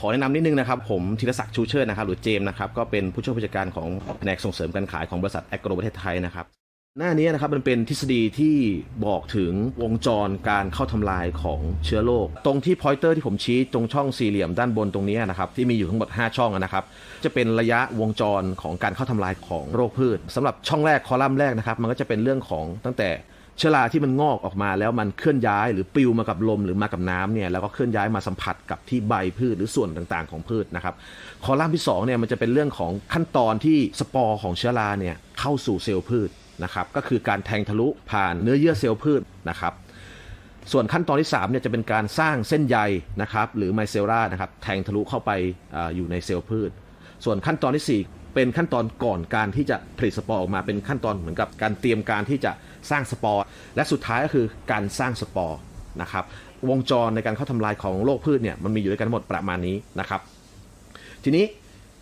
ขอแนะนำนิดนึงนะครับ ผมธีรศักดิ์ชูเชิดนะครับหรือเจมส์นะครับก็เป็นผู้ช่วยผู้จัดการของแผนกส่งเสริมการขายของบริษัทแอ r โกรประเทศไทยนะครับ หน้านี้นะครับมันเป็นทฤษฎีที่บอกถึงวงจรการเข้าทำลายของเชื้อโรคตรงที่พอยเตอร์ที่ผมชี้ตรงช่องสี่เหลี่ยมด้านบนตรงนี้นะครับที่มีอยู่ทั้งหมด 5 ช่องนะครับ จะเป็นระยะวงจรของการเข้าทำลายของโรคพืชสำหรับช่องแรกคอลัมน์แรกนะครับมันก็จะเป็นเรื่องของตั้งแต่ เชื้อราที่มันงอกออกมาแล้วมันเคลื่อนย้ายหรือปลิวมากับลมหรือมากับน้ำเนี่ยแล้วก็เคลื่อนย้ายมาสัมผัสกับที่ใบพืชหรือส่วนต่างๆของพืชนะครับคอลัมน์ที่2เนี่ยมันจะเป็นเรื่องของขั้นตอนที่สปอร์ของเชื้อราเนี่ยเข้าสู่เซลล์พืชนะครับก็คือการแทงทะลุผ่านเนื้อเยื่อเซลล์พืชนะครับส่วนขั้นตอนที่3เนี่ยจะเป็นการสร้างเส้นใยนะครับหรือไมเซลรานะครับแทงทะลุเข้าไปอาอยู่ในเซลล์พืช ส่วนขั้นตอนทีสี่4 เป็นขั้นตอนก่อนการที่จะผลิตสปอร์ออกมาเป็นขั้นตอนเหมือนกับการเตรียมการที่จะสร้างสปอร์ และสุดท้ายก็คือการสร้างสปอร์นะครับวงจรในการเข้าทำลายของโรคพืชเนี่ยมันมีอยู่ด้วยกันหมดประมาณนี้นะครับ ทีนี้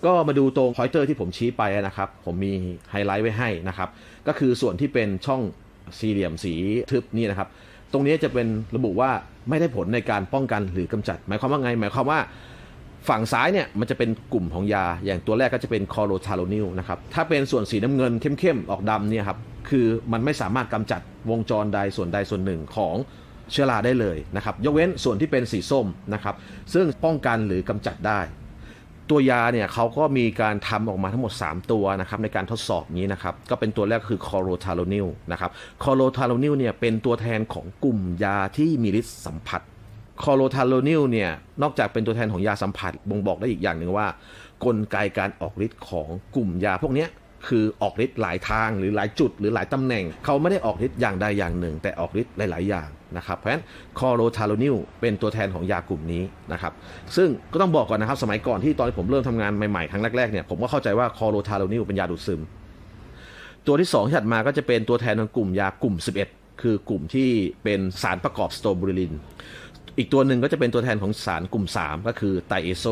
ก็มาดูตรงพอยเตอร์ที่ผมชี้ไปนะครับ ผมมีไฮไลท์ไว้ให้นะครับ ก็คือส่วนที่เป็นช่องสี่เหลี่ยมสีทึบนี่นะครับ ตรงนี้จะเป็นระบุว่าไม่ได้ผลในการป้องกันหรือกำจัด หมายความว่าไง หมายความว่า ฝั่งซ้ายเนี่ยมันจะเป็นกลุ่มของยา อย่างตัวแรกก็จะเป็นคอโรทาโรนิลนะครับ ถ้าเป็นส่วนสีน้ำเงินเข้มๆ ออกดำเนี่ยครับ คือมันไม่สามารถกำจัดวงจรใดส่วนใดส่วนหนึ่งของเชื้อราได้เลยนะครับ ยกเว้นส่วนที่เป็นสีส้มนะครับ ซึ่งป้องกันหรือกำจัดได้ ตัวยาเนี่ยเขาก็มีการทำออกมาทั้งหมด 3 ตัวนะครับในการทดสอบนี้นะครับ ก็เป็นตัวแรกคือคอโรทาโรนิลนะครับ คอโรทาโรนิลเนี่ยเป็นตัวแทนของกลุ่มยาที่มีฤทธิ์สัมผัส คอโรทาโรนิลเนี่ยนอกจากเป็นตัวแทนของยาสัมผัสบ่งบอกได้อีกอย่างหนึ่งว่า กลไกการออกฤทธิ์ของกลุ่มยาพวกนี้คือออกฤทธิ์หลายทางหรือหลายจุดหรือหลายตำแหน่ง เขาไม่ได้ออกฤทธิ์อย่างใดอย่างหนึ่ง แต่ออกฤทธิ์หลาย ๆ อย่างนะครับเพราะฉะนั้นคอโรทาโรนิลเป็นตัวแทนของยากลุ่มนี้นะครับซึ่งก็ต้องบอกก่อนนะครับสมัยก่อนที่ตอนที่ผมเริ่มทำงานใหม่ ๆ ครั้งแรก ๆ เนี่ยผมก็เข้าใจว่าคอโรทาโรนิลเป็นยาดูดซึม ตัวที่2ที่ถัดมาก็จะเป็นตัวแทนของกลุ่มยากลุ่ม 11 คือกลุ่มที่เป็นสารประกอบสโตบูริลิน อีกตัวหนึ่งก็จะเป็นตัวแทนของสารกลุ่ม 3 ก็คือไตเอโซ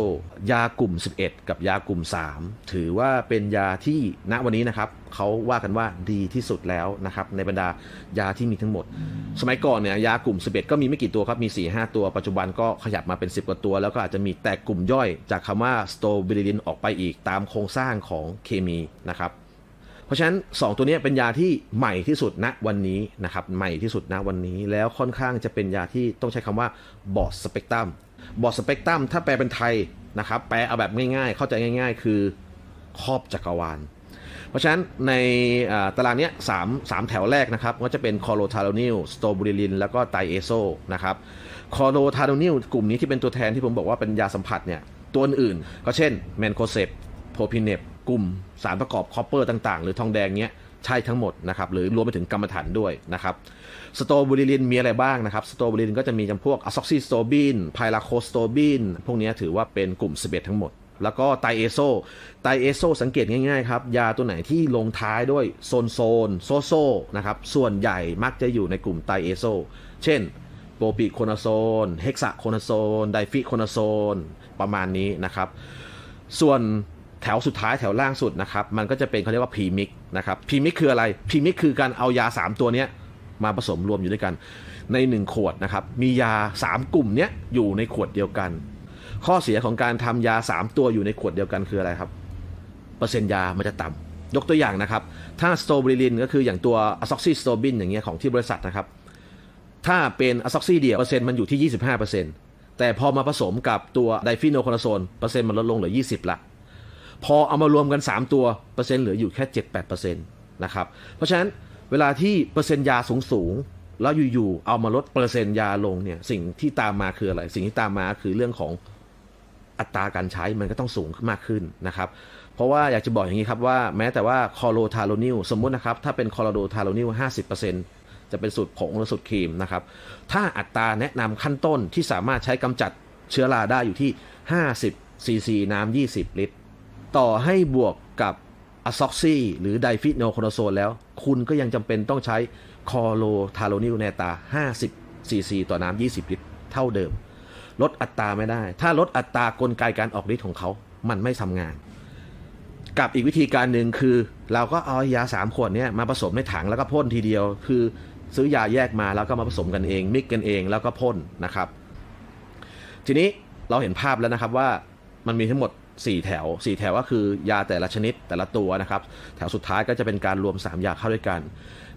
ยากลุ่ม 11 กับยากลุ่ม 3 ถือว่าเป็นยาที่ณวันนี้นะครับเขาว่ากันว่าดีที่สุดแล้วนะครับในบรรดายาที่มีทั้งหมด สมัยก่อนเนี่ยยากลุ่ม 11 ก็มีไม่กี่ตัวครับมี 4-5 ตัวปัจจุบันก็ขยับมาเป็น 10 กว่าตัว แล้วก็อาจจะมีแตกกลุ่มย่อยจากคำว่าสโตบิลินออกไปอีกตามโครงสร้างของเคมีนะครับ เพราะฉะนั้น 2 ตัวนี้เป็นยาที่ใหม่ที่สุดณวันนี้นะครับใหม่ที่สุดณวันนี้แล้วค่อนข้างจะเป็นยาที่ต้องใช้คำว่าบอดสเปกตรัมบอดสเปกตรัมถ้าแปลเป็นไทยนะครับแปลเอาแบบง่ายๆ เข้าใจง่าย ๆ คือครอบจักรวาล เพราะฉะนั้นในตารางนี้สามสามแถวแรกนะครับก็จะเป็นคอโรทาโรนิลสโตบูริลิน แล้วก็ไตเอโซนะครับคอโรทาโรนิลกลุ่มนี้ที่เป็นตัวแทนที่ผมบอกว่าเป็นยาสัมผัสเนี่ยตัวอื่นก็เช่นแมนโคเซปโพพิเนป กลุ่มสารประกอบคอปเปอร์ต่างๆ หรือทองแดงเนี้ยใช่ทั้งหมดนะครับหรือรวมไปถึงกรรมฐานด้วยนะครับสโตบูริลินมีอะไรบ้างนะครับสโตบูริลินก็จะมีจำพวกอะซอกซิสโตบินไพลาโคสโตบินพวกนี้ถือว่าเป็นกลุ่ม11ทั้งหมด แล้วก็ไตเอโซไตเอโซสังเกตง่ายๆครับ ยาตัวไหนที่ลงท้ายด้วยโซนโซนโซโซนะครับส่วนใหญ่มักจะอยู่ในกลุ่มไตเอโซเช่นโปรปิโคนาโซน เฮกซาโคนาโซน ไดฟิโคนาโซน ประมาณนี้นะครับ ส่วน แถวสุดท้ายแถวล่างสุดนะครับมันก็จะเป็นเขาเรียกว่าพีมิกนะครับพีมิกคืออะไรพีมิกคือการเอายา 3 ตัวเนี้ยมาผสมรวมอยู่ด้วยกัน ใน 1 ขวดนะครับมียา 3 กลุ่มเนี้ยอยู่ในขวดเดียวกัน ข้อเสียของการทำยา 3 ตัวอยู่ในขวดเดียวกันคืออะไรครับเปอร์เซ็นต์ยามันจะต่ำยกตัวอย่างนะครับ ถ้าสโตบริลินก็คืออย่างตัวอะซ็อกซิสโตบินอย่างเงี้ยของที่บริษัทนะครับ ถ้าเป็นอะซ็อกซิเดียเปอร์เซ็นต์มันอยู่ที่ 25%แต่พอมาผสมกับตัวไดฟิโนโคนาโซนเปอร์เซ็นต์มันลดลงเหลือ 20ละ พอเอามารวมกัน 3 ตัวเปอร์เซ็นต์เหลืออยู่แค่ 7-8%นะครับเพราะฉะนั้นเวลาที่เปอร์เซ็นต์ยาสูงสูงแล้วอยู่ๆเอามาลดเปอร์เซ็นต์ยาลงเนี่ยสิ่งที่ตามมาคืออะไร สิ่งที่ตามมาคือเรื่องของอัตราการใช้มันก็ต้องสูงขึ้นมากขึ้นนะครับ เพราะว่าอยากจะบอกอย่างนี้ครับว่าแม้แต่ว่าคอโรทาโรนิลสมมุตินะครับ ถ้าเป็นคอโรทาโรนิล50%จะเป็นสูตรผงหรือสูตรครีมนะครับ ถ้าอัตราแนะนำขั้นต้นที่สามารถใช้กำจัดเชื้อราได้อยู่ที่ 50ซีซีน้ำ20 ลิตร ต่อให้บวกกับอะซ็อกซี่หรือไดฟิโนโคโนโซนแล้ว คุณก็ยังจำเป็นต้องใช้คอโรทาโรนิลในตา 50 ซีซีต่อน้ำ 20 ลิตร เท่าเดิม ลดอัตราไม่ได้ ถ้าลดอัตรากลไกการออกฤทธิ์ของเขา มันไม่ทำงาน กับอีกวิธีการหนึ่งคือ เราก็เอายาสามขวดนี้มาผสมในถังแล้วก็พ่นทีเดียว คือซื้อยาแยกมาแล้วก็มาผสมกันเอง มิกกันเองแล้วก็พ่นนะครับ ทีนี้เราเห็นภาพแล้วนะครับว่ามันมีทั้งหมด 4 แถว 4 แถวก็คือยาแต่ละชนิดแต่ละตัวนะครับ แถวสุดท้ายก็จะเป็นการรวม 3 ยาเข้าด้วยกัน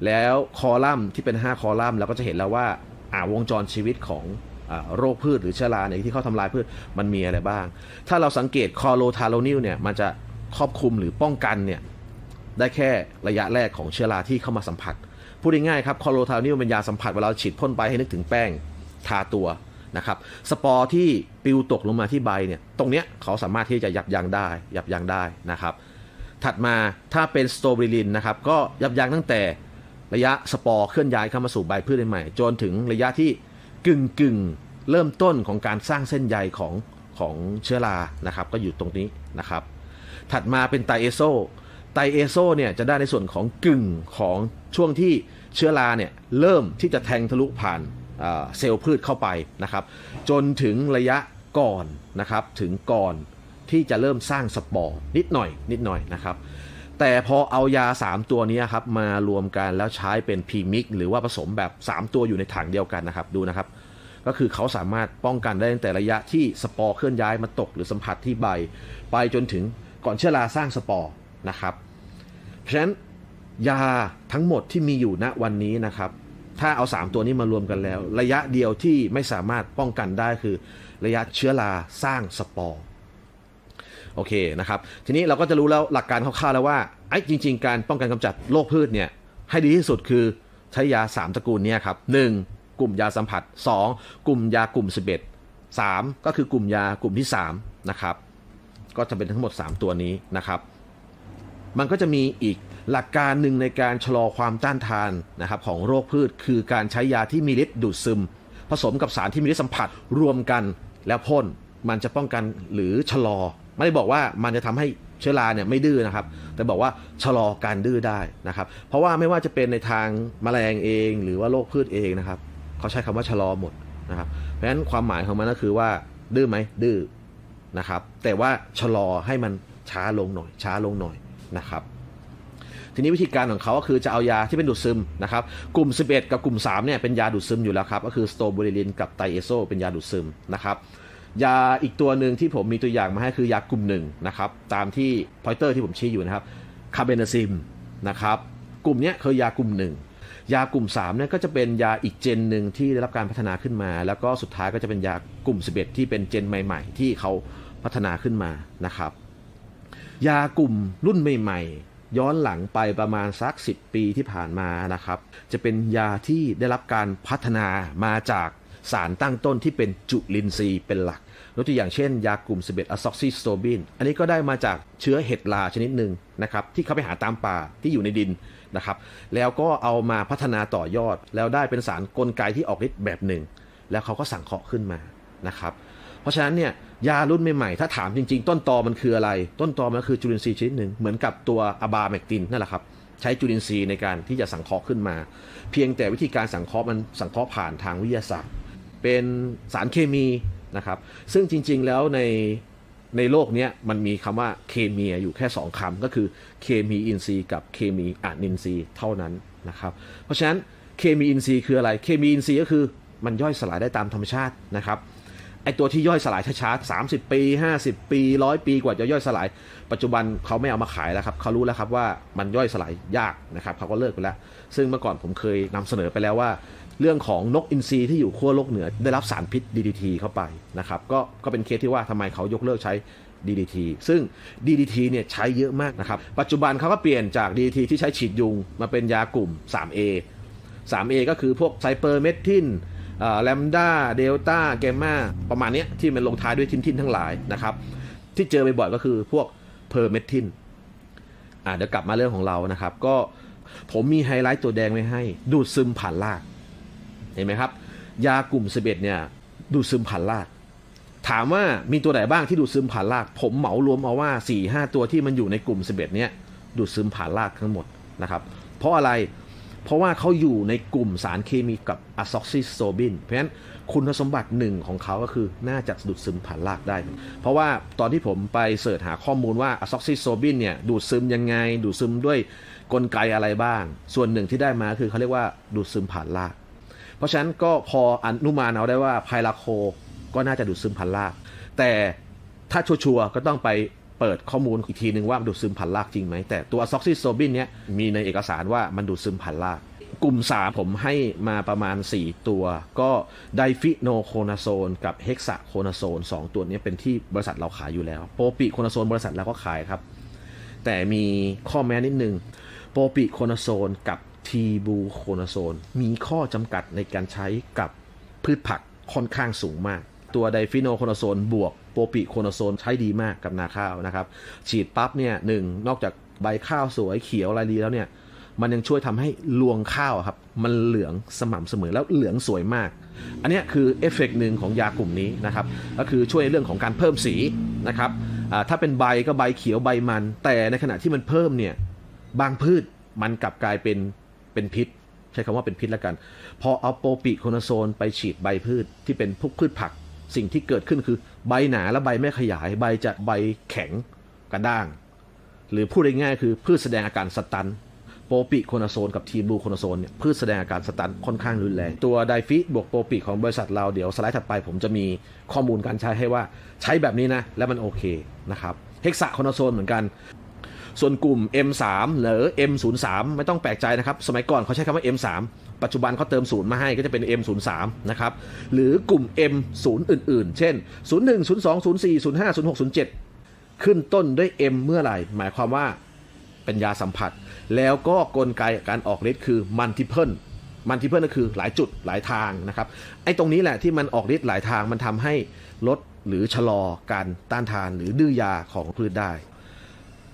แล้วคอลัมน์ที่เป็น 5 คอลัมน์เราก็จะเห็นแล้วว่าอ่าวงจรชีวิตของอโรคพืชหรือเชื้อราเนี่ยที่เข้าทำลายพืชมันมีอะไรบ้าง ถ้าเราสังเกตคอโลทาโลนิลเนี่ยมันจะครอบคลุมหรือป้องกันเนี่ยได้แค่ระยะแรกของเชื้อราที่เข้ามาสัมผัส พูดง่ายๆครับคอโลทาโลนิลเป็นยาสัมผัสเวลาเราฉีดพ่นไปให้นึกถึงแป้งทาตัว นะครับสปอร์ที่ปิวตกลงมาที่ใบเนี่ยตรงเนี้ยเขาสามารถที่จะยับยั้งได้ยับยั้งได้นะครับถัดมาถ้าเป็นสโตรบิลินนะครับก็ยับยั้งตั้งแต่ระยะสปอร์เคลื่อนย้ายเข้ามาสู่ใบพืชใหม่จนถึงระยะที่กึ่งกึ่งเริ่มต้นของการสร้างเส้นใยของของเชื้อรานะครับก็อยู่ตรงนี้นะครับถัดมาเป็นไตเอโซไตเอโซเนี่ยจะได้ในส่วนของกึ่งของช่วงที่เชื้อราเนี่ยเริ่มที่จะแทงทะลุผ่าน เซลล์พืชเข้าไปนะครับ จนถึงระยะก่อนนะครับถึงก่อนที่จะเริ่มสร้างสปอร์นิดหน่อยนิดหน่อยนะครับ แต่พอเอายา 3 ตัวนี้ครับมารวมกันแล้วใช้เป็นพรีมิกหรือว่าผสมแบบ 3 ตัวอยู่ในถังเดียวกันนะครับดูนะครับ ก็คือเขาสามารถป้องกันได้ตั้งแต่ระยะที่สปอร์เคลื่อนย้ายมาตกหรือสัมผัสที่ใบ ไปจนถึงก่อนเชื้อราสร้างสปอร์นะครับ เพราะฉะนั้นยาทั้งหมดที่มีอยู่ณวันนี้นะครับ ถ้าเอา 3 ตัวนี้มารวมกันแล้ว ระยะเดียวที่ไม่สามารถป้องกันได้คือ ระยะเชื้อราสร้างสปอร์โอเคนะครับ ทีนี้เราก็จะรู้แล้วหลักการคร่าวๆแล้วว่าไอ้จริง ๆ การป้องกันกำจัดโรคพืชเนี่ยให้ดีที่สุดคือใช้ยา 3 ตระกูลนี้ครับหนึ่งกลุ่มยาสัมผัส 2 กลุ่มยากลุ่ม 11 3 ก็คือกลุ่มยากลุ่มที่ 3 นะครับ ก็จะเป็นทั้งหมด 3 ตัวนี้นะครับ มันก็จะมีอีก หลักการหนึ่งในการชะลอความต้านทานนะครับของโรคพืช คือการใช้ยาที่มีฤทธิ์ดูดซึม ผสมกับสารที่มีฤทธิ์สัมผัสรวมกันแล้วพ่นมันจะป้องกันหรือชะลอ ไม่ได้บอกว่ามันจะทำให้เชื้อราเนี่ยไม่ดื้อนะครับ แต่บอกว่าชะลอการดื้อได้นะครับ เพราะว่าไม่ว่าจะเป็นในทางแมลงเองหรือว่าโรคพืชเองนะครับเขาใช้คำว่าชะลอหมดนะครับ เพราะฉะนั้นความหมายของมันก็คือว่าดื้อไหมดื้อนะครับ แต่ว่าชะลอให้มันช้าลงหน่อย ช้าลงหน่อยนะครับ ทีนี้วิธีการของเขาก็คือจะเอายาที่เป็นดูดซึมนะครับกลุ่ม 11 กับกลุ่ม 3เนี่ยเป็นยาดูดซึมอยู่แล้วครับก็คือสโตบูริลินกับไตเอโซเป็นยาดูดซึมนะครับยาอีกตัวหนึ่งที่ผมมีตัวอย่างมาให้คือยากลุ่มหนึ่งนะครับตามที่พอยเตอร์ที่ผมชี้อยู่นะครับคาเบนาซิมนะครับกลุ่มนี้คือยากลุ่มหนึ่งยากลุ่ม3เนี่ยก็จะเป็นยาอีกเจนหนึ่งที่ได้รับการพัฒนาขึ้นมา แล้วก็สุดท้ายก็จะเป็นยากลุ่ม 11 ที่เป็นเจนใหม่ ๆ ที่เขาพัฒนาขึ้นมานะครับ ยากลุ่มรุ่นใหม่ ๆ ย้อนหลังไปประมาณสัก 10 ปีที่ผ่านมานะครับ จะเป็นยาที่ได้รับการพัฒนามาจากสารตั้งต้นที่เป็นจุลินทรีย์เป็นหลักยกตัวอย่างเช่น ยากลุ่ม 11อะซอกซิสโตบิน อันนี้ก็ได้มาจากเชื้อเห็ดลาชนิดหนึ่งนะครับที่เขาไปหาตามป่าที่อยู่ในดินนะครับ แล้วก็เอามาพัฒนาต่อยอด แล้วได้เป็นสารกลไกที่ออกฤทธิ์แบบหนึ่ง แล้วเขาก็สั่งเคาะขึ้นมานะครับ เพราะฉะนั้นเนี่ยยารุ่นใหม่ๆถ้าถามจริง ๆ ต้นตอมันคืออะไร ต้นตอมันคือจุลินทรีย์ชนิดหนึ่งเหมือนกับตัวอะบาแมกตินนั่นแหละครับใช้จุลินทรีย์ในการที่จะสังเคราะห์ขึ้นมา เพียงแต่วิธีการสังเคราะห์มันสังเคราะห์ผ่านทางวิทยาศาสตร์ เป็นสารเคมีนะครับซึ่งจริง ๆแล้วในในโลกเนี้ยมันมีคำว่าเคมีอยู่แค่ 2คำก็คือเคมีอินทรีย์กับเคมีอะนินทรีย์เท่านั้นนะครับเพราะฉะนั้นเคมีอินทรีย์คืออะไรเคมีอินทรีย์ก็คือมันย่อยสลายได้ตามธรรมชาตินะครับ ไอตัวที่ย่อยสลายช้าๆ30 ปี 50 ปีร้อยปีกว่าจะย่อยสลาย ปัจจุบันเขาไม่เอามาขายแล้วครับเขารู้แล้วครับว่ามันย่อยสลายยากนะครับเขาก็เลิกไปแล้ว ซึ่งเมื่อก่อนผมเคยนำเสนอไปแล้วว่า เรื่องของนกอินทรีที่อยู่ขั้วโลกเหนือได้รับสารพิษ DDT เข้าไปนะครับก็ก็เป็นเคสที่ว่าทำไมเขายกเลิกใช้ DDT ซึ่ง DDT เนี่ยใช้เยอะมากนะครับปัจจุบันเขาก็เปลี่ยนจาก DDT ที่ใช้ฉีดยุงมาเป็นยากลุ่ม 3A 3A ก็คือพวกไซเปอร์เมทิน แลมด้าเดลต้าแกมมาประมาณนี้ที่มันลงท้ายด้วยทินทินทั้งหลายนะครับ ที่เจอบ่อยๆก็คือพวกเพอร์เมทินอ่าเดี๋ยวกลับมาเรื่องของเรานะครับ ก็ผมมีไฮไลท์ตัวแดงไว้ให้ ดูดซึมผ่านราก เห็นไหมครับ ยากลุ่ม 11 เนี่ย ดูดซึมผ่านราก ถามว่ามีตัวไหนบ้างที่ดูดซึมผ่านราก ผมเหมารวมเอาว่า 4 5 ตัวที่มันอยู่ในกลุ่ม 11 เนี่ยดูดซึมผ่านรากทั้งหมดนะครับ เพราะอะไร เพราะว่าเขาอยู่ในกลุ่มสารเคมีกับอะซอกซิสโซบิน เพราะฉะนั้นคุณสมบัติหนึ่งของเขาก็คือน่าจะดูดซึมผ่านรากได้ เพราะว่าตอนที่ผมไปเสิร์ชหาข้อมูลว่าอะซอกซิสโซบินเนี่ยดูดซึมยังไง ดูดซึมด้วยกลไกอะไรบ้าง ส่วนหนึ่งที่ได้มาคือเขาเรียกว่าดูดซึมผ่านราก เพราะฉะนั้นก็พออนุมานเอาได้ว่าไพลาโคก็น่าจะดูดซึมผ่านราก แต่ถ้าชัวร์ก็ต้องไป เปิดข้อมูลอีกทีนึงว่ามันดูดซึมผ่านรากจริงไหม แต่ตัวซ็อกซิโซบินเนี่ยมีในเอกสารว่ามันดูดซึมผ่านราก กลุ่ม 3 ผมให้มาประมาณ 4 ตัว ก็ไดฟิโนโคนาโซนกับเฮกซาโคนาโซน2 ตัวนี้เป็นที่บริษัทเราขายอยู่แล้ว โปรปิโคนาโซนบริษัทเราก็ขายครับ แต่มีข้อแม้นิดนึงโปรปิโคนาโซนกับทีบูโคนาโซนมีข้อจำกัดในการใช้กับพืชผักค่อนข้างสูงมาก ตัวไดฟิโนโคนาโซนบวก โปรปิโคนาโซนใช้ดีมากกับนาข้าวนะครับ ฉีดปั๊บเนี่ยหนึ่งนอกจากใบข้าวสวยเขียวอะไรดีแล้วเนี่ยมันยังช่วยทำให้รวงข้าวครับ มันเหลืองสม่ำเสมอแล้วเหลืองสวยมาก อันนี้คือเอฟเฟกต์หนึ่งของยากลุ่มนี้นะครับ ก็คือช่วยในเรื่องของการเพิ่มสีนะครับถ้าเป็นใบก็ใบเขียวใบมัน แต่ในขณะที่มันเพิ่มเนี่ยบางพืชมันกลับกลายเป็นเป็นพิษ ใช้คำว่าเป็นพิษแล้วกัน พอเอาโปรปิโคนาโซนไปฉีดใบพืชที่เป็นพวกพืชผัก สิ่งที่เกิดขึ้นคือ ใบหนาและใบไม่ขยาย ใบจะใบแข็งกระด้าง หรือพูดง่ายๆคือพืชแสดงอาการสตันโปรปิโคนาโซนกับทีมบลูโคนาโซนเนี่ยพืชแสดงอาการสตันค่อนข้างรุนแรง ตัวไดฟิบวกโปรปิของบริษัทเราเดี๋ยวสไลด์ถัดไปผมจะมีข้อมูลการใช้ให้ว่าใช้แบบนี้นะ แล้วมันโอเคนะครับเฮกซาโคนาโซนเหมือนกัน ส่วนกลุ่ม M3 หรือ M03 ไม่ต้องแปลกใจนะครับ สมัยก่อนเขาใช้คำว่า M3 ปัจจุบันเขาเติมศูนย์มาให้ก็จะเป็น M03 นะครับ หรือกลุ่ม M0 อื่น ๆ เช่น 01 02 04 05 06 07 ขึ้นต้นด้วย M เมื่อไหร่ หมายความว่าเป็นยาสัมผัส แล้วก็กลไกการออกฤทธิ์คือ multiple multiple ก็คือหลายจุดหลายทางนะครับ ไอ้ตรงนี้แหละที่มันออกฤทธิ์หลายทางมันทำให้ลดหรือชะลอการต้านทานหรือดื้อยาของพืชได้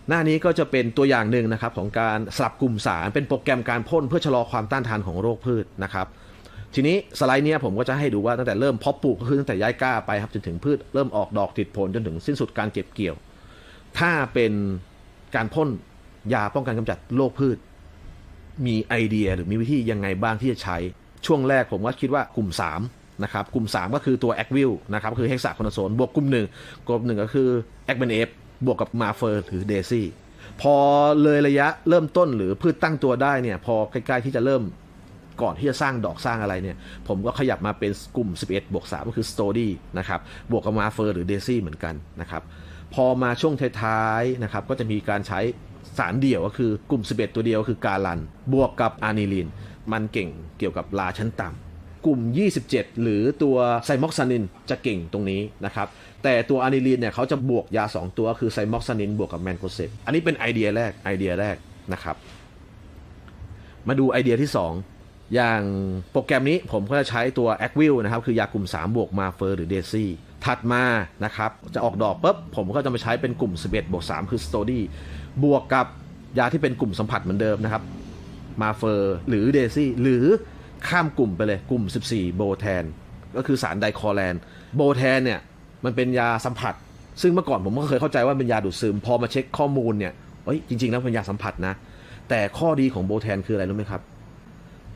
หน้านี้ก็จะเป็นตัวอย่างหนึ่งนะครับของการสลับกลุ่มสารเป็นโปรแกรมการพ่นเพื่อชะลอความต้านทานของโรคพืชนะครับ ทีนี้สไลด์เนี้ยผมก็จะให้ดูว่าตั้งแต่เริ่มเพาะปลูกก็คือตั้งแต่ย้ายกล้าไปครับจนถึงพืชเริ่มออกดอกติดผลจนถึงสิ้นสุดการเก็บเกี่ยว ถ้าเป็นการพ่นยาป้องกันกำจัดโรคพืช มีไอเดียหรือมีวิธียังไงบ้างที่จะใช้ช่วงแรกผมก็คิดว่ากลุ่ม 3 นะครับ กลุ่ม 3 ก็คือตัวแอควิลนะครับ คือเฮกซาโคนโซนบวกกลุ่มหนึ่งกลุ่มหนึ่งก็คือแอคเบนเอฟ บวกกับมาเฟอร์หรือเดซี่พอเลยระยะเริ่มต้นหรือพืชตั้งตัวได้เนี่ย พอใกล้ๆที่จะเริ่มก่อนที่จะสร้างดอกสร้างอะไรเนี่ย ผมก็ขยับมาเป็นกลุ่ม 11 บวก 3 ก็คือสโตดี้นะครับ บวกกับมาเฟอร์หรือเดซี่เหมือนกันนะครับ พอมาช่วงท้ายๆนะครับ ก็จะมีการใช้สารเดี่ยวก็คือกลุ่ม 11 ตัวเดียวคือการัน บวกกับอานิลิน มันเก่งเกี่ยวกับลาชั้นต่ำ กลุ่ม 27 หรือตัวไซม็อกซานินจะเก่งตรงนี้นะครับ แต่ตัวอานิลินเนี่ยเขาจะบวกยา 2 ตัวคือไซม็อกซานินบวกกับแมนโคเซปอันนี้เป็นไอเดียแรกไอเดียแรกนะครับ มาดูไอเดียที่ 2 อย่างโปรแกรมนี้ผมก็จะใช้ตัว a q u i l นะครับ คือยากลุ่ม 3 บวกมาเฟอร์หรือเดซี่ถัดมานะครับ จะออกดอกปุ๊บผมก็จะมาใช้เป็นกลุ่ม 11 บวก 3 คือสโตดี้บวกกับยาที่เป็นกลุ่มสัมผัสเหมือนเดิมนะครับมาเฟอร์หรือเดซี่หรือ ข้ามกลุ่มไปเลยกลุ่ม 14 โบแทน ก็คือสารไดคอแลนโบแทนเนี่ยมันเป็นยาสัมผัส ซึ่งเมื่อก่อนผมก็เคยเข้าใจว่าเป็นยาดูดซึม พอมาเช็คข้อมูลเนี่ยเอ้ยจริงๆแล้วเป็นยาสัมผัสนะ แต่ข้อดีของโบแทนคืออะไรรู้ไหมครับ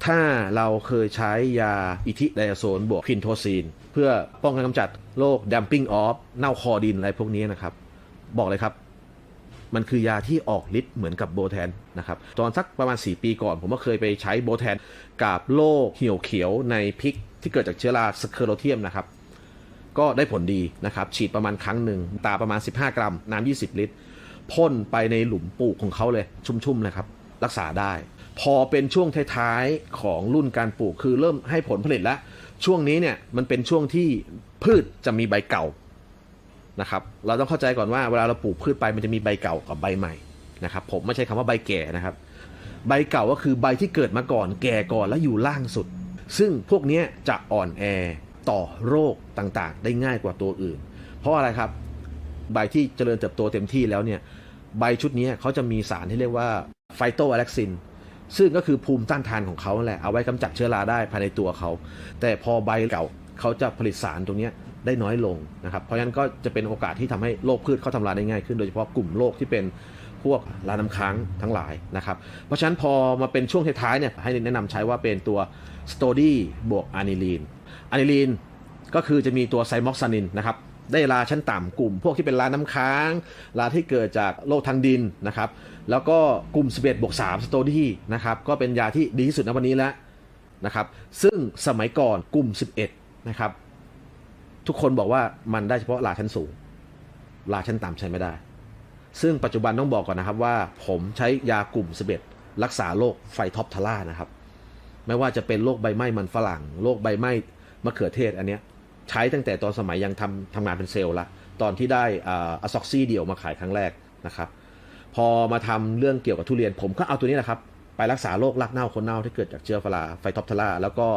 ถ้าเราเคยใช้ยาอิทิไดอะโซนบวกพินโทซีน เพื่อป้องกันกำจัดโรคดัมปิ้งออฟเน่าคอดินอะไรพวกนี้นะครับ บอกเลยครับ มันคือยาที่ออกฤทธิ์เหมือนกับโบแทนนะครับตอนสักประมาณ 4 ปีก่อน ผมก็เคยไปใช้โบแทนกับโรคเหี่ยวเขียวในพริกที่เกิดจากเชื้อราสเคอโรเทียมนะครับก็ได้ผลดีนะครับฉีดประมาณครั้งหนึ่งตาประมาณ 15 กรัม น้ำ20 ลิตรพ่นไปในหลุมปลูกของเขาเลย ชุ่มๆเลยครับ รักษาได้ พอเป็นช่วงท้ายๆของรุ่นการปลูกคือเริ่มให้ผลผลิตแล้ว ช่วงนี้เนี่ยมันเป็นช่วงที่พืชจะมีใบเก่า นะครับเราต้องเข้าใจก่อนว่าเวลาเราปลูกพืชไปมันจะมีใบเก่ากับใบใหม่นะครับผมไม่ใช่คำว่าใบแก่นะครับ ใบเก่าก็คือใบที่เกิดมาก่อนแก่ก่อนแล้วอยู่ล่างสุด ซึ่งพวกนี้จะอ่อนแอต่อโรคต่างๆ ได้ง่ายกว่าตัวอื่น เพราะอะไรครับ ใบที่เจริญเติบโตเต็มที่แล้วเนี่ยใบชุดนี้เขาจะมีสารที่เรียกว่าไฟโตอะเล็กซินซึ่งก็คือภูมิต้านทานของเขาแหละเอาไว้กำจัดเชื้อราได้ภายในตัวเขา แต่พอใบเก่าเขาจะผลิตสารตรงนี้ ได้น้อยลงนะครับ เพราะฉะนั้นก็จะเป็นโอกาสที่ทำให้โรคพืชเขาทำลายได้ง่ายขึ้นโดยเฉพาะกลุ่มโรคที่เป็นพวกราน้ำค้างทั้งหลายนะครับ เพราะฉะนั้นพอมาเป็นช่วงท้ายๆเนี่ยให้แนะนำใช้ว่าเป็นตัวสโตดี้บวกอานิลีนอานิลีนก็คือจะมีตัวไซม็อกซานินนะครับได้ลาชั้นต่ำกลุ่ม พวกที่เป็นลาน้ำค้าง ลาที่เกิดจากโรคทางดินนะครับ แล้วก็กลุ่ม 11บวก3สโตดี้นะครับก็เป็นยาที่ดีที่สุดในวันนี้แล้วนะครับ ซึ่งสมัยก่อนกลุ่ม 11 นะครับ ทุกคนบอกว่ามันได้เฉพาะลาชั้นสูงราชั้นต่ำใช้ไม่ได้ ซึ่งปัจจุบันต้องบอกก่อนนะครับว่า ผมใช้ยากลุ่ม11รักษาโรคไฟท็อปทาร่านะครับ ไม่ว่าจะเป็นโรคใบไหม้มันฝรั่งโรคใบไหม้มะเขือเทศอันเนี้ยใช้ตั้งแต่ตอนสมัยยังทำทำงานเป็นเซลล์ละ ตอนที่ได้อะซ็อกซี่เดี่ยวมาขายครั้งแรกนะครับ พอมาทำเรื่องเกี่ยวกับทุเรียน ผมก็เอาตัวนี้แหละครับ ไปรักษาโรครากเน่าคนเน่าที่เกิดจากเชื้อราไฟท็อปทาร่าแล้วก็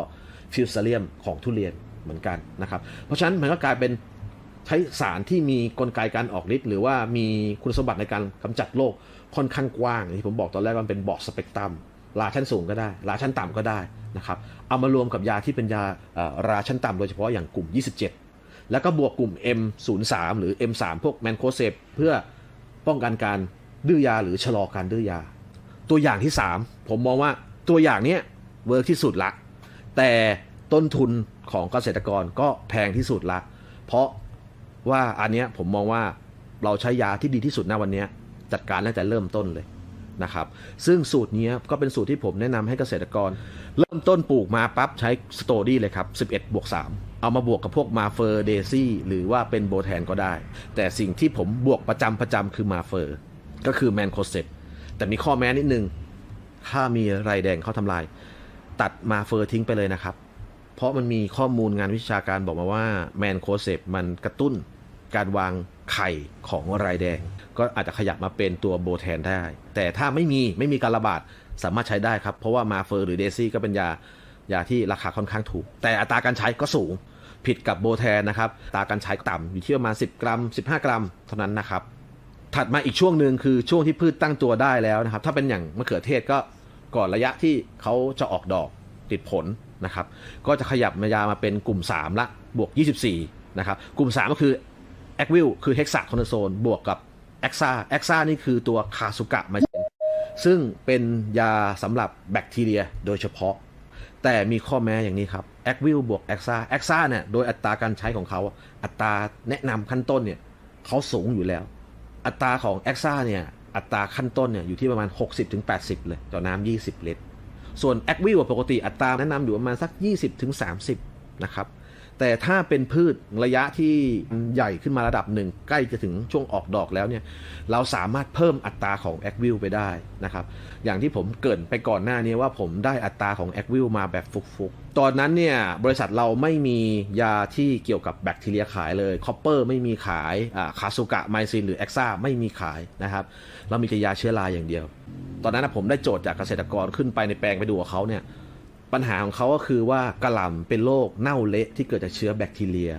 ฟิวซาเลียมของทุเรียน เหมือนกันนะครับ เพราะฉะนั้นมันก็กลายเป็นใช้สารที่มีกลไกการออกฤทธิ์หรือว่ามีคุณสมบัติในการกำจัดโรคค่อนข้างกว้างอย่างที่ผมบอกตอนแรกมันเป็นบอร์ดสเปกตรัมราชั้นสูงก็ได้ ราชั้นต่ำก็ได้นะครับเอามารวมกับยาที่เป็นยาราชั้นต่ำโดยเฉพาะอย่างกลุ่ม 27 แล้วก็บวกกลุ่ม M03 หรือ M3 พวกแมนโคเซปเพื่อป้องกันการดื้อยาหรือชะลอการดื้อยา ตัวอย่างที่ 3 ผมมองว่าตัวอย่างเนี้ยเวิร์กที่สุดละ แต่ ต้นทุนของเกษตรกรก็แพงที่สุดละ เพราะว่าอันเนี้ยผมมองว่าเราใช้ยาที่ดีที่สุดณวันนี้จัดการตั้งแต่เริ่มต้นเลยนะครับ ซึ่งสูตรนี้ก็เป็นสูตรที่ผมแนะนำให้เกษตรกร เริ่มต้นปลูกมาปั๊บใช้สโตดี้เลยครับ 11บวก3เอามาบวกกับพวกมาเฟอร์เดซี่หรือว่าเป็นโบแทนก็ได้ แต่สิ่งที่ผมบวกประจำประจำคือมาเฟอร์ก็คือแมนโคเซปแต่มีข้อแม้นิดนึง ถ้ามีไรแดงเข้าทำลาย ตัดมาเฟอร์ทิ้งไปเลยนะครับ เพราะมันมีข้อมูลงานวิชาการบอกมาว่าแมนโคเซปมันกระตุ้นการวางไข่ของไรแดง ก็อาจจะขยับมาเป็นตัวโบแทนได้ แต่ถ้าไม่มีไม่มีการระบาดสามารถใช้ได้ครับ เพราะว่ามาเฟอร์หรือเดซี่ก็เป็นยายาที่ราคาค่อนข้างถูก แต่อัตราการใช้ก็สูงผิดกับโบแทนนะครับอัตราการใช้ต่ำอยู่ที่ประมาณ 10 กรัม 15 กรัม เท่านั้นนะครับ ถัดมาอีกช่วงหนึ่งคือช่วงที่พืชตั้งตัวได้แล้วนะครับ ถ้าเป็นอย่างมะเขือเทศก็ก่อนระยะที่เขาจะออกดอกติดผล นะครับก็จะขยับมายามาเป็นกลุ่ม 3 ละบวก 24นะครับกลุ่ม 3 ก็คือแอควิลคือเฮกซาคโนโซนบวกกับแอคซาแอคซานี่คือตัวคาสุกะมาซึ่งเป็นยาสำหรับแบคทีเรียโดยเฉพาะ แต่มีข้อแม้อย่างนี้ครับแอควิลบวกแอคซาแอคซาเนี่ยโดยอัตราการใช้ของเขา อัตราแนะนำขั้นต้นเนี่ยเขาสูงอยู่แล้ว อัตราของแอคซ่าเนี่ยอัตราขั้นต้นเนี่ยอยู่ที่ประมาณ 60-80 เลยต่อน้ำ20 ลิตร ส่วนแอควิวปกติอัตราแนะนำอยู่ประมาณสัก 20-30นะครับ แต่ถ้าเป็นพืชระยะที่ใหญ่ขึ้นมาระดับหนึ่งใกล้จะถึงช่วงออกดอกแล้วเนี่ยเราสามารถเพิ่มอัตราของแอควิวไปได้นะครับอย่างที่ผมเกินไปก่อนหน้านี้ว่าผมได้อัตราของแอควิวมาแบบฟุกๆ ตอนนั้นเนี่ยบริษัทเราไม่มียาที่เกี่ยวกับแบคทีเรียขายเลยคอปเปอร์ไม่มีขายคาสุกะไมซินหรือแอคซ่าไม่มีขายนะครับเรามีแต่ยาเชื้อราอย่างเดียว ตอนนั้นผมได้โจทย์จากเกษตรกรขึ้นไปในแปลงไปดูกับเขาเนี่ย ปัญหาของเขาก็คือว่ากระหล่ำเป็นโรคเน่าเละที่เกิดจากเชื้อแบคทีเรีย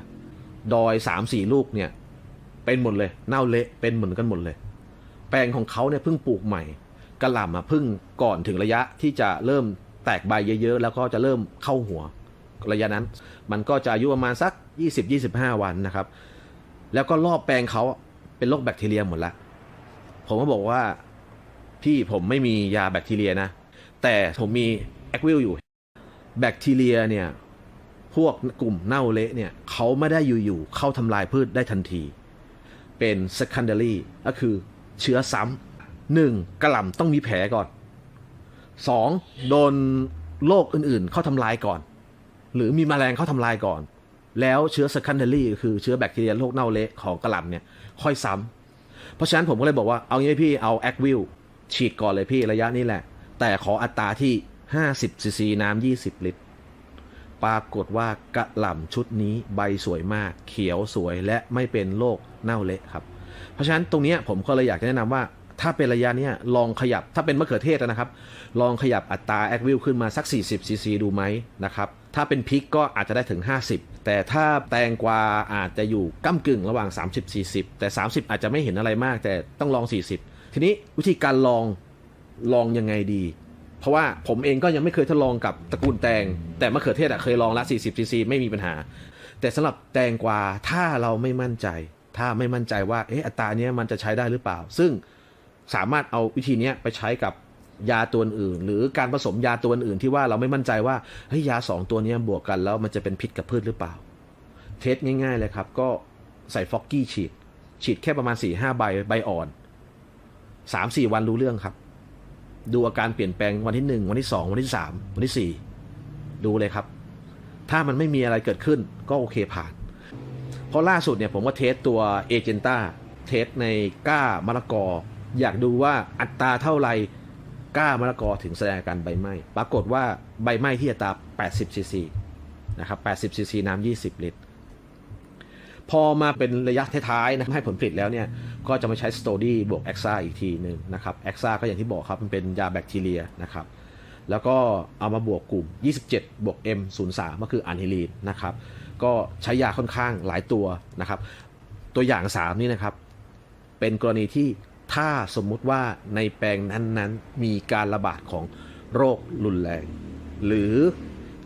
ดอยสามสี่ลูกเนี่ย เป็นหมดเลย เน่าเละเป็นเหมือนกันหมดเลย แปลงของเขาเนี่ยเพิ่งปลูกใหม่กระหล่ำอะเพิ่งก่อนถึงระยะที่จะเริ่มแตกใบเยอะๆ แล้วก็จะเริ่มเข้าหัวระยะนั้น มันก็จะอายุประมาณสัก 20-25 วันนะครับ แล้วก็รอบแปลงเขาเป็นโรคแบคทีเรียหมดล้วผมก็บอกว่าพี่ผมไม่มียาแบคทีเรียนะ แต่ผมมีแอควิลอยู่ แบคทีเรียเนี่ยพวกกลุ่มเน่าเละเนี่ยเขาไม่ได้อยู่ๆเข้าทำลายพืชได้ทันที เป็น secondary ก็คือเชื้อซ้ำหนึ่งกระหล่ำต้องมีแผลก่อนสองโดนโรคอื่นๆ เข้าทำลายก่อน หรือมีแมลงเข้าทำลายก่อน แล้วเชื้อ secondary คือเชื้อแบคทีเรียโรคเน่าเละของกระหล่ำเนี่ยค่อยซ้ำเพราะฉะนั้นผมก็เลยบอกว่าเอางี้พี่เอาแอควิลฉีดก่อนเลยพี่ระยะนี้แหละ แต่ขออัตราที่ 50ซีซีน้ำ20 ลิตร ปรากฏว่ากระหล่ำชุดนี้ใบสวยมาก เขียวสวยและไม่เป็นโรคเน่าเละครับ เพราะฉะนั้นตรงนี้ผมก็เลยอยากจะแนะนำว่าถ้าเป็นระยะนี้ลองขยับถ้าเป็นมะเขือเทศนะครับ ลองขยับอัตราแอควิลขึ้นมาสัก 40ซีซีดูไหมนะครับ ถ้าเป็นพริกก็อาจจะได้ถึง 50 แต่ถ้าแตงกวาอาจจะอยู่ก้ากึ่งระหว่าง 30-40 แต่ 30 อาจจะไม่เห็นอะไรมาก แต่ต้องลอง 40 ทีนี้วิธีการลองลองยังไงดี เพราะว่าผมเองก็ยังไม่เคยทดลองกับตระกูลแตง แต่มะเขือเทศอะเคยลองละ 40ซีซีไม่มีปัญหา แต่สำหรับแตงกวาถ้าเราไม่มั่นใจ ถ้าไม่มั่นใจว่าเอ๊ะอัตราเนี้ยมันจะใช้ได้หรือเปล่า ซึ่งสามารถเอาวิธีเนี้ยไปใช้กับยาตัวอื่น หรือการผสมยาตัวอื่นที่ว่าเราไม่มั่นใจว่าเฮ้ยยาสองตัวนี้บวกกันแล้วมันจะเป็นพิษกับพืชหรือเปล่า เทสง่าย ๆ เลยครับ ก็ใส่ฟอกกี้ฉีด ฉีดแค่ประมาณ4ี่ห้าใบใบอ่อนสามสี่วันรู้เรื่องครับ ดูอาการเปลี่ยนแปลงวันที่หนึ่งวันที่สองวันที่สามวันที่สี่ดูเลยครับ ถ้ามันไม่มีอะไรเกิดขึ้นก็โอเคผ่าน เพราะล่าสุดเนี่ยผมก็เทสตัวเอเจนต้าเทสในก้ามะละกอ อยากดูว่าอัตราเท่าไหร่ก้ามะละกอถึงแสดงอาการใบไหม้ปรากฏว่าใบไหม้ที่อัตรา 80ซีซีนะครับ 80ซีซีน้ำ 20 ลิตร พอมาเป็นระยะท้ายๆนะให้ผลผลิตแล้วเนี่ยก็จะมาใช้สโตดี้บวกแอคซ่าอีกทีหนึ่งนะครับแอคซ่าก็อย่างที่บอกครับมันเป็นยาแบคทีเรียนะครับแล้วก็เอามาบวกกลุ่ม 27 บวก M03 ก็คืออันฮิลีนนะครับก็ใช้ยาค่อนข้างหลายตัวนะครับ ตัวอย่าง 3 นี่นะครับ เป็นกรณีที่ถ้าสมมุติว่าในแปลงนั้นๆ มีการระบาดของโรครุนแรง หรือ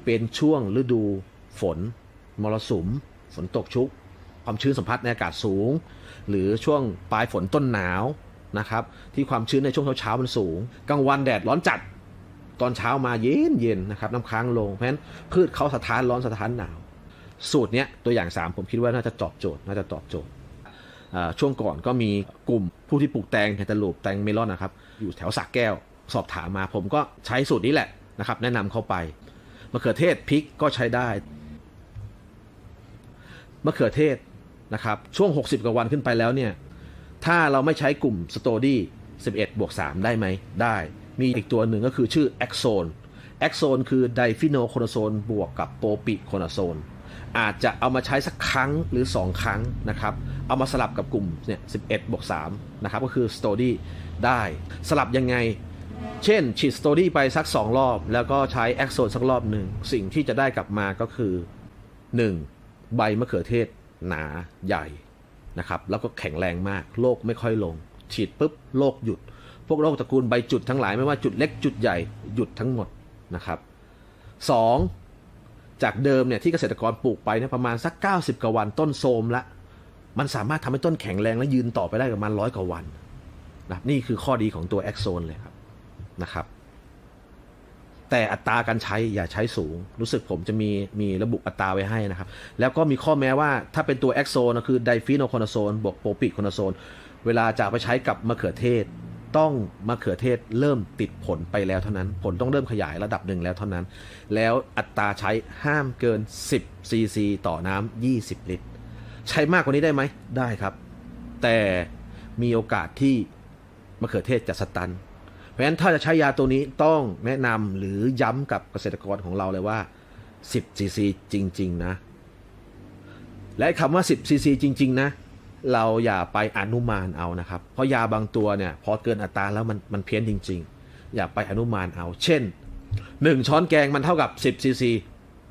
เป็นช่วงฤดูฝน มรสุม ฝนตกชุก ความชื้นสัมผัสในอากาศสูง หรือช่วงปลายฝนต้นหนาวนะครับ ที่ความชื้นในช่วงเช้าๆมันสูงกลางวันแดดร้อนจัด ตอนเช้ามาเย็นเย็นนะครับน้ำค้างลงเพราะฉะนั้นพืชเขาสถานร้อนสถานหนาว สูตรเนี้ยตัวอย่าง 3 ผมคิดว่าน่าจะตอบโจทย์น่าจะตอบโจทย์ช่วงก่อนก็มีกลุ่มผู้ที่ปลูกแตงแคนตาลูปแตงเมลอนนะครับอยู่แถวสระแก้ว สอบถามมาผมก็ใช้สูตรนี้แหละนะครับ แนะนำเข้าไปมะเขือเทศพริกก็ใช้ได้มะเขือเทศ นะครับช่วง 60 กว่าวันขึ้นไปแล้วเนี่ยถ้าเราไม่ใช้กลุ่มสโตดี้11บวก3ได้ไหมได้ มีอีกตัวหนึ่งก็คือชื่อแอคโซนแอคโซนคือไดฟิโนโคนโซนบวกกับโปปิโคนโซนอาจจะเอามาใช้สักครั้งหรือ 2 ครั้งนะครับ เอามาสลับกับกลุ่มเนี่ย11บวก3นะครับก็คือสโตดี้ได้สลับยังไง เช่นฉีดสโตดี้ไปสัก 2 รอบ แล้วก็ใช้แอคโซนสักรอบหนึ่งสิ่งที่จะได้กลับมาก็คือ 1. ใบมะเขือเทศ หนาใหญ่นะครับแล้วก็แข็งแรงมากโรคไม่ค่อยลง ฉีดปุ๊บโรคหยุด พวกโรคตระกูลใบจุดทั้งหลายไม่ว่าจุดเล็กจุดใหญ่หยุดทั้งหมดนะครับ 2. จากเดิมเนี่ยที่เกษตรกรปลูกไปเนี่ยประมาณสัก 90 กว่าวันต้นโทรมละ มันสามารถทำให้ต้นแข็งแรงและยืนต่อไปได้ประมาณร้อยกว่าวันนะนี่คือข้อดีของตัวแอคโซนเลยครับนะครับ แต่อัตราการใช้อย่าใช้สูง รู้สึกผมจะมีมีระบุอัตราไว้ให้นะครับ แล้วก็มีข้อแม้ว่าถ้าเป็นตัวแอคโซนคือไดฟีโนโคนาโซนบวกโปปิโคนาโซนเวลาจะไปใช้กับมะเขือเทศ ต้องมะเขือเทศเริ่มติดผลไปแล้วเท่านั้น ผลต้องเริ่มขยายระดับหนึ่งแล้วเท่านั้น แล้วอัตราใช้ห้ามเกิน 10ซีซีต่อน้ำ20 ลิตร ใช้มากกว่านี้ได้ไหมได้ครับ แต่มีโอกาสที่มะเขือเทศจะสตัน เพราะฉะนั้นถ้าจะใช้ยาตัวนี้ต้องแนะนำหรือย้ำกับเกษตรกรของเราเลยว่า 10ซีซีจริง ๆ นะ และคำว่า 10ซีซีจริง ๆ นะ เราอย่าไปอนุมานเอานะครับ เพราะยาบางตัวเนี่ยพอเกินอัตราแล้วมันมันเพี้ยนจริง ๆ อย่าไปอนุมานเอา เช่น 1 ช้อนแกงมันเท่ากับ 10ซีซี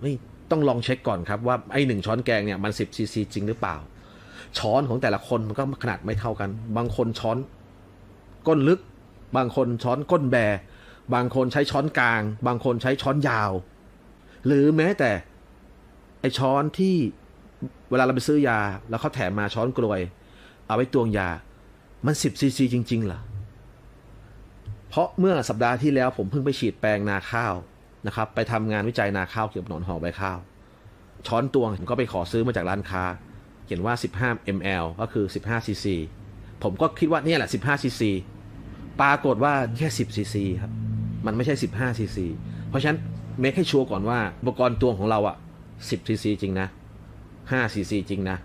ไม่ต้องลองเช็คก่อนครับว่าไอ้หนึ่งช้อนแกงเนี่ยมัน 10ซีซีจริงหรือเปล่า ช้อนของแต่ละคนมันก็ขนาดไม่เท่ากัน บางคนช้อนก้นลึก บางคนช้อนก้นแบ บางคนใช้ช้อนกลาง บางคนใช้ช้อนยาว หรือแม้แต่ ไอช้อนที่เวลาเราไปซื้อยา แล้วเขาแถมมาช้อนกลวย เอาไว้ตวงยา มัน10ซีซีจริง ๆเหรอเพราะเมื่อสัปดาห์ที่แล้วผมเพิ่งไปฉีดแปลงนาข้าวนะครับ ไปทำงานวิจัยนาข้าวเกี่ยวกับหนอนหอใบข้าว ช้อนตวงผมก็ไปขอซื้อมาจากร้านค้า เขียนว่า 15 ml ก็คือ 15 cc ผมก็คิดว่านี่แหละ 15 cc ปรากฏว่าแค่10 cc ครับ มันไม่ใช่ 15 cc เพราะฉะนั้นเมคให้ชัวร์ก่อนว่าอุปกรณ์ตวงของเราอะ10 cc จริงนะ5 cc จริงนะ